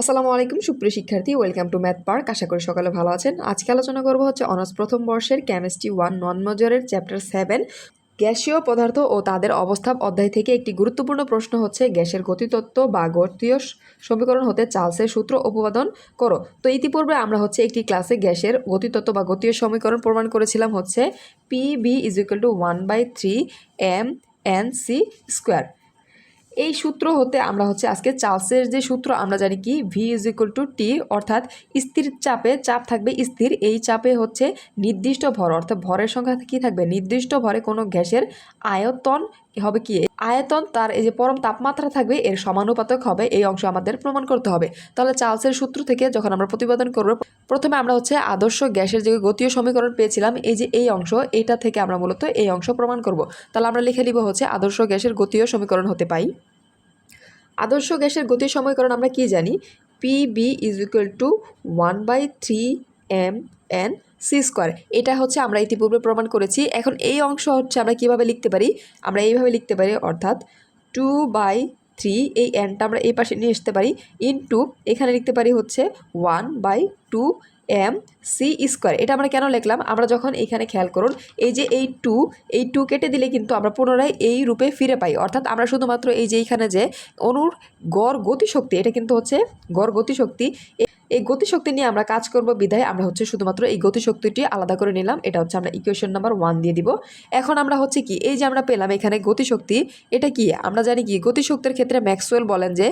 আসসালামু আলাইকুম, সুপ্রিয় শিক্ষার্থী। ওয়েলকাম টু ম্যাথ পার্ক আশা করি সকালে ভালো আছেন। আজকে আলোচনা করব হচ্ছে অনার্স প্রথম বর্ষের কেমিস্ট্রি ওয়ান নন মজরের চ্যাপ্টার সেভেন গ্যাসীয় পদার্থ ও তাদের অবস্থাব অধ্যায় থেকে একটি গুরুত্বপূর্ণ প্রশ্ন হচ্ছে, গ্যাসের গতিতত্ত্ব বা গতীয় সমীকরণ হতে চার্লসের সূত্র উপপাদন করো। তো ইতিপূর্বে আমরা হচ্ছে একটি ক্লাসে গ্যাসের গতিতত্ত্ব বা গতীয় সমীকরণ প্রমাণ করেছিলাম হচ্ছে P V is equal to one by three M N C square এই সূত্র হতে আমরা হচ্ছে আজকে চার্লসের যে সূত্র, আমরা জানি কি? V is equal to T অর্থাৎ স্থির চাপে, চাপ থাকবে স্থির। এই চাপে হচ্ছে নির্দিষ্ট ভর, অর্থাৎ ভরের সংখ্যা কি থাকবে? নির্দিষ্ট ভরে কোনো গ্যাসের আয়তন হবে কি? আয়তন তার এই যে পরম তাপমাত্রা থাকবে, এর সমানুপাতক হবে, এই অংশ আমাদের প্রমাণ করতে হবে। তাহলে চার্লসের সূত্র থেকে যখন আমরা প্রতিবেদন করব, প্রথমে আমরা হচ্ছে আদর্শ গ্যাসের যে গতীয় সমীকরণ পেয়েছিলাম, এই যে এই অংশ এইটা থেকে আমরা মূলত এই অংশ প্রমাণ করব। তাহলে আমরা লিখে নিব হচ্ছে আদর্শ গ্যাসের গতীয় সমীকরণ হতে পাই। আদর্শ গ্যাসের গতির সমীকরণ আমরা কি জানি? P V is equal to one by three M N C square. এটা হচ্ছে আমরা ইতিপূর্বে প্রমাণ করেছি। এখন এই অংশ হচ্ছে আমরা কীভাবে লিখতে পারি? আমরা এইভাবে লিখতে পারি, অর্থাৎ টু বাই থ্রি এই এনটা আমরা এই পাশে নিয়ে আসতে পারি। ইনটু এখানে লিখতে পারি হচ্ছে one by two M C square এটা আমরা কেন লিখলাম? আমরা যখন এখানে খেয়াল করুন, এই যে এই টু এই টু কেটে দিলে কিন্তু আমরা পুনরায় এই রূপে ফিরে পাই। অর্থাৎ আমরা শুধুমাত্র এই যে এইখানে যে অনুর গড় গতিশক্তি, এটা কিন্তু হচ্ছে গড় গতিশক্তি। এই গতিশক্তি নিয়ে আমরা কাজ করব বিধায় আমরা হচ্ছে শুধুমাত্র এই গতিশক্তিটি আলাদা করে নিলাম। এটা হচ্ছে আমরা ইকুয়েশন নাম্বার ওয়ান দিয়ে দিব। এখন আমরা হচ্ছে কি, এই যে আমরা পেলাম এখানে গতিশক্তি, এটা কি? আমরা জানি কি, গতিশক্তির ক্ষেত্রে ম্যাক্সওয়েল বলেন যে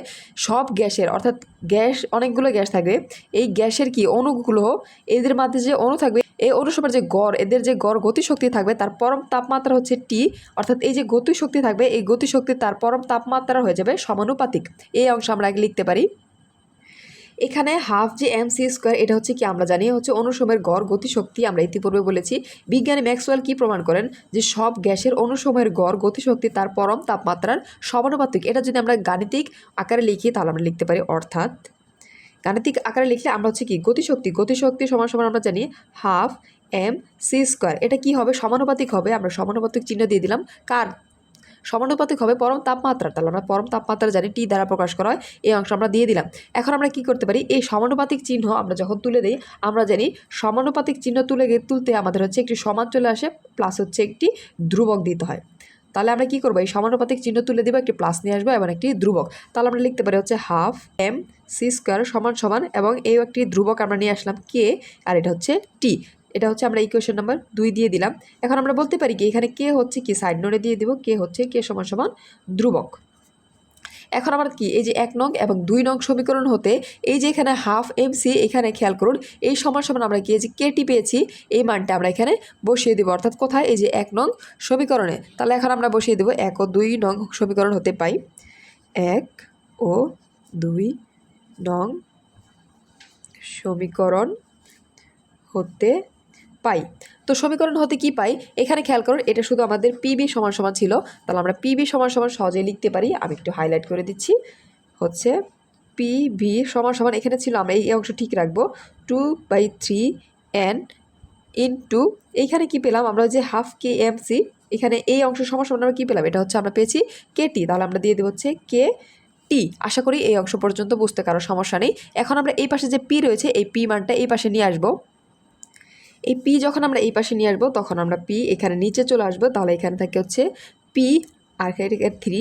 সব গ্যাসের, অর্থাৎ গ্যাস, অনেকগুলো গ্যাস থাকবে। এই গ্যাসের কি অণুগুলো, এদের মধ্যে যে অণু থাকবে, এই অনুসভার যে গড়, এদের যে গড় গতিশক্তি থাকবে, তার পরম তাপমাত্রা হচ্ছে টি অর্থাৎ এই যে গতিশক্তি থাকবে, এই গতিশক্তি তার পরম তাপমাত্রা হয়ে যাবে সমানুপাতিক। এই অংশ আমরা লিখতে পারি। এখানে হাফ যে এম সি স্কোয়ার এটা হচ্ছে কি আমরা জানি, হচ্ছে অনুসময়ের গড় গতিশক্তি আমরা ইতিপূর্বে বলেছি। বিজ্ঞানী ম্যাক্সওয়েল কি প্রমাণ করেন? যে সব গ্যাসের অনুসময়ের গড় গতিশক্তি তার পরম তাপমাত্রার সমানুপাতিক। এটা যদি আমরা গাণিতিক আকারে লিখি, তাহলে আমরা লিখতে পারি, অর্থাৎ গাণিতিক আকারে লিখলে আমরা হচ্ছে কি, গতিশক্তি গতিশক্তি সমান সমান আমরা জানি হাফ এম সি স্কোয়ার এটা কি হবে? সমানুপাতিক হবে। আমরা সমানুপাতিক চিহ্ন দিয়ে দিলাম। কার? সমানুপাতিক হবে পরম তাপমাত্রা তাহলে আমরা পরম তাপমাত্রা জানি টি দ্বারা প্রকাশ করা হয়। এই অংশ আমরা দিয়ে দিলাম। এখন আমরা কি করতে পারি? এই সমানুপাতিক চিহ্ন আমরা যখন তুলে দিই, আমরা জানি সমানুপাতিক চিহ্ন তুলে তুলতে আমাদের হচ্ছে একটি সমান চলে আসে প্লাস হচ্ছে একটি ধ্রুবক দিতে হয়। তাহলে আমরা কি করব? এই সমানুপাতিক চিহ্ন তুলে দেবো, একটি প্লাস নিয়ে আসব এবং একটি ধ্রুবক। তাহলে আমরা লিখতে পারি হচ্ছে হাফ এম সি স্কোয়ার সমান সমান এবং এই একটি ধ্রুবক আমরা নিয়ে আসলাম কে আর এটা হচ্ছে টি এটা হচ্ছে আমরা ইকুয়েশন নাম্বার দুই দিয়ে দিলাম। এখন আমরা বলতে পারি কি, এখানে কে হচ্ছে কি সাইড নোটে দিয়ে দিব, কে হচ্ছে কে সমান সমান ধ্রুবক। এখন আমরা কি, এই যে এক নং এবং দুই নং সমীকরণ হতে, এই যে এখানে হাফ এম সি এখানে খেয়াল করুন, এই সমান সমান আমরা কি, এই যে কেটি পেয়েছি, এই মানটা আমরা এখানে বসিয়ে দেবো। অর্থাৎ কোথায়? এই যে এক নং সমীকরণে। তাহলে এখন আমরা বসিয়ে দেবো এক ও দুই নং সমীকরণ হতে পাই। এক ও দুই নং সমীকরণ হতে পাই। তো সমীকরণ হতে কি পাই? এখানে খেয়াল করুন এটা শুধু আমাদের পিবি সমান সমান ছিল। তাহলে আমরা পিবি সমান সমান সহজেই লিখতে পারি। আমি একটু হাইলাইট করে দিচ্ছি। হচ্ছে পিভি সমান সমান এখানে ছিল, আমরা এই অংশ ঠিক রাখব। Two by three N into এইখানে কি পেলাম? আমরা যে হাফ কে এম সি এখানে এই অংশ সমান সমান আমরা কী পেলাম? এটা হচ্ছে আমরা পেয়েছি কে টি তাহলে আমরা দিয়ে দেবো হচ্ছে কে টি আশা করি এই অংশ পর্যন্ত বুঝতে কারও সমস্যা নেই। এখন আমরা এই পাশে যে পি রয়েছে, এই পি মানটা এই পাশে নিয়ে আসব। এই পি যখন আমরা এই পাশে নিয়ে আসব, তখন আমরা পি এখানে নিচে চলে আসব, তাহলে এখানে থাকে হচ্ছে পি আর থ্রি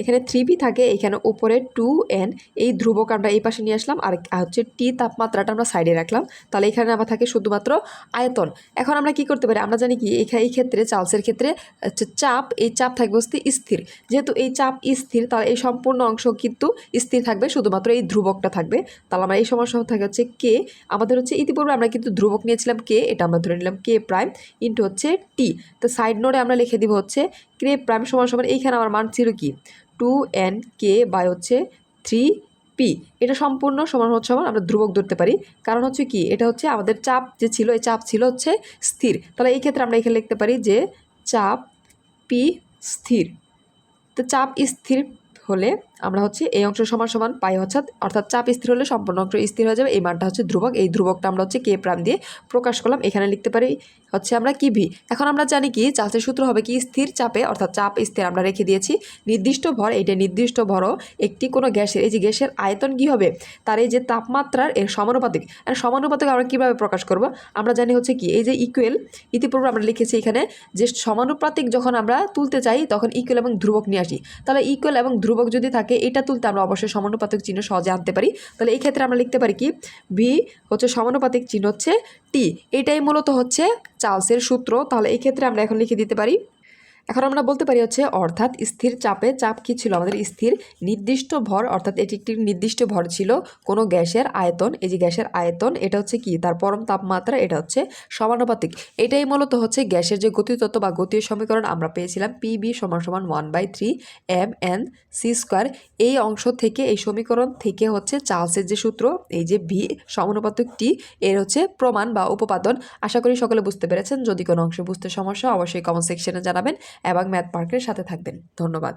এখানে থ্রি পি থাকে, এখানে উপরে টু এন এই ধ্রুবক আমরা এই পাশে নিয়ে আসলাম, আর হচ্ছে টি তাপমাত্রাটা আমরা সাইডে রাখলাম। তাহলে এখানে আমার থাকে শুধুমাত্র আয়তন। এখন আমরা কি করতে পারি? আমরা জানি কি এখানে এই ক্ষেত্রে, চার্লসের ক্ষেত্রে, হচ্ছে চাপ, এই চাপ থাকবে হচ্ছে স্থির। যেহেতু এই চাপ স্থির, তাহলে এই সম্পূর্ণ অংশ কিন্তু স্থির থাকবে, শুধুমাত্র এই ধ্রুবকটা থাকবে। তাহলে আমরা এই সমস্যা থাকে হচ্ছে কে আমাদের হচ্ছে ইতিপূর্বে আমরা কিন্তু ধ্রুবক নিয়েছিলাম কে এটা আমরা ধরে নিলাম কে প্রাইম ইন্টু হচ্ছে টি তো সাইড নোটে আমরা লিখে দিব হচ্ছে কে প্রাইম সমান সমান, এইখানে আমার মান ছিল কি? টু এন কে বাই হচ্ছে থ্রি পি। এটা সম্পূর্ণ সমান হচ্ছে সমান আমরা ধ্রুবক ধরতে পারি। কারণ হচ্ছে কি? এটা হচ্ছে আমাদের চাপ যে ছিল, এই চাপ ছিল হচ্ছে স্থির। তাহলে এই ক্ষেত্রে আমরা এখানে লিখতে পারি যে চাপ পি স্থির। তো চাপ স্থির হলে আমরা হচ্ছে এই অংশ সমান সমান পাই হচ্ছে অর্থাৎ চাপ স্থির হলে সম্পূর্ণ অংশ স্থির হয়ে যাবে। এই মানটা হচ্ছে ধ্রুবক। এই ধ্রুবকটা আমরা হচ্ছে কে প্রাণ দিয়ে প্রকাশ করলাম। এখানে লিখতে পারি হচ্ছে আমরা কি ভি এখন আমরা জানি কি চার্জের সূত্র হবে কি স্থির চাপে, অর্থাৎ চাপ স্থির আমরা রেখে দিয়েছি। নির্দিষ্ট ভর, এইটা নির্দিষ্ট ভরও একটি কোনো গ্যাসের, এই যে গ্যাসের আয়তন কি হবে? তার এই যে তাপমাত্রার, এর সমানুপাতিক আর সমানুপাতিক আমরা কীভাবে প্রকাশ করব? আমরা জানি হচ্ছে কি, এই যে ইকুয়েল ইতিপূর্বে আমরা লিখেছি এখানে যে সমানুপাতিক যখন আমরা তুলতে চাই, তখন ইকুয়েল এবং ধ্রুবক নিয়ে আসি। তাহলে ইকুয়েল এবং ধ্রুবক যদি থাকে এটা তুলতে আমরা অবশ্যই সমানুপাতিক চিহ্ন সহজে আনতে পারি। তাহলে এই ক্ষেত্রে আমরা লিখতে পারি কি? ভি হচ্ছে সমানুপাতিক চিহ্ন হচ্ছে টি এটাই মূলত হচ্ছে চার্লসের সূত্র। তাহলে এই ক্ষেত্রে আমরা এখন লিখে দিতে পারি এখন আমরা বলতে পারি হচ্ছে, অর্থাৎ স্থির চাপে চাপ কি ছিল? আমাদের স্থির নির্দিষ্ট ভর, অর্থাৎ এটি একটি নির্দিষ্ট ভর ছিল কোনো গ্যাসের আয়তন। এই যে গ্যাসের আয়তন, এটা হচ্ছে কি? তার পরম তাপমাত্রা, এটা হচ্ছে সমানুপাতিক। এটাই মূলত হচ্ছে গ্যাসের যে গতিতত্ত্ব বা গতীয় সমীকরণ আমরা পেয়েছিলাম পি বি সমান সমান one by three M N C square এই অংশ থেকে, এই সমীকরণ থেকে হচ্ছে চার্লসের যে সূত্র, এই যে ভি সমানুপাতিক টি এর হচ্ছে প্রমাণ বা উপপাদন। আশা করি সকলে বুঝতে পেরেছেন। যদি কোনো অংশে বুঝতে সমস্যা অবশ্যই কমেন্ট সেকশনে জানাবেন। এবং ম্যাথ পার্কের সাথে থাকবেন। ধন্যবাদ।